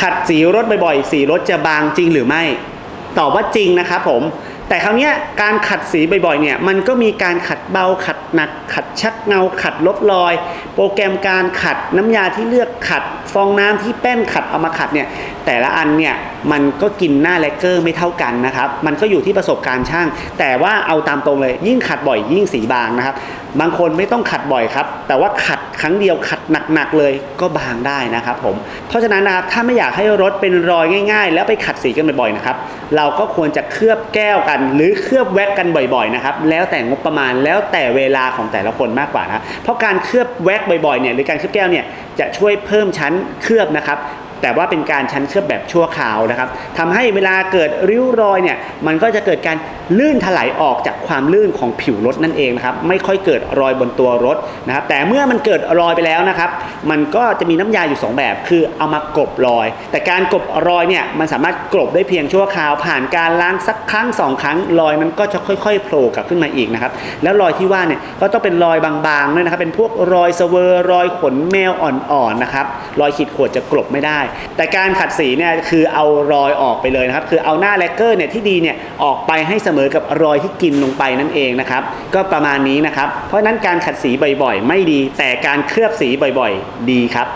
ขัดสีรถบ่อยๆ สีรถจะบางจริงหรือไม่ ตอบว่าจริงนะครับผม แต่คราวนี้การขัดสีบ่อยๆเนี่ยมันก็มีการขัดเบาขัดหนัก ขัดชักเงา ขัดลบรอย โปรแกรมการขัดน้ำยาที่เลือกขัด ฟองน้ำที่แป้นขัดเอามาขัดเนี่ยแต่ละอันเนี่ยมันก็กินหน้าแลกเกอร์ไม่เท่ากันนะครับ มันก็อยู่ที่ประสบการณ์ช่าง แต่ว่าเอาตามตรงเลย ยิ่งขัดบ่อยยิ่งสีบางนะครับ บางคนไม่ต้องขัดบ่อยครับ แต่ว่าขัดครั้งเดียวขัดหนักๆเลยก็บางได้นะครับผม เพราะฉะนั้นนะครับถ้าไม่อยากให้รถเป็นรอยง่าย ๆ แล้วไปขัดสีกันบ่อยๆนะครับ เราก็ควรจะเคลือบแก้วกัน หรือเคลือบแว็กกันบ่อยๆนะครับ แล้วแต่งบประมาณแล้วแต่เวลาของแต่ละคนมากกว่านะ เพราะการเคลือบแว็กบ่อยๆเนี่ยหรือการเคลือบแก้วเนี่ยจะช่วยเพิ่มชั้นเคลือบนะครับ แต่ว่าเป็นการชั้นเคลือบแบบชั่วคราวนะครับทำให้เวลาเกิดริ้วรอยเนี่ยมันก็จะเกิดการลื่นถลายออกจากความลื่นของผิวรถนั่นเองนะครับไม่ค่อยเกิดรอยบนตัวรถนะครับแต่เมื่อมันเกิดรอยไปแล้วนะครับมันก็จะมีน้ำยาอยู่ 2 แบบ คือเอามากลบรอย แต่การกลบรอยเนี่ยมันสามารถกลบได้เพียงชั่วคราว ผ่านการล้างสักครั้งสองครั้งรอยมันก็จะค่อยๆโผล่กลับขึ้นมาอีกนะครับแล้วรอยที่ว่าเนี่ยก็ต้องเป็นรอยบางๆด้วยนะครับเป็นพวกรอยเสเวอร์รอยขนแมวอ่อนๆนะครับรอยขีดข่วนจะกลบไม่ได้แต่การขัดสีเนี่ยคือเอารอยออกไปเลยนะครับ คือเอาหน้าแลกเกอร์เนี่ยที่ดีเนี่ยออกไปให้เสมอกับรอยที่กินลงไปนั่นเองนะครับ ก็ประมาณนี้นะครับ เพราะฉะนั้นการขัดสีบ่อยๆ ไม่ดี แต่การเคลือบสีบ่อยๆ ดีครับ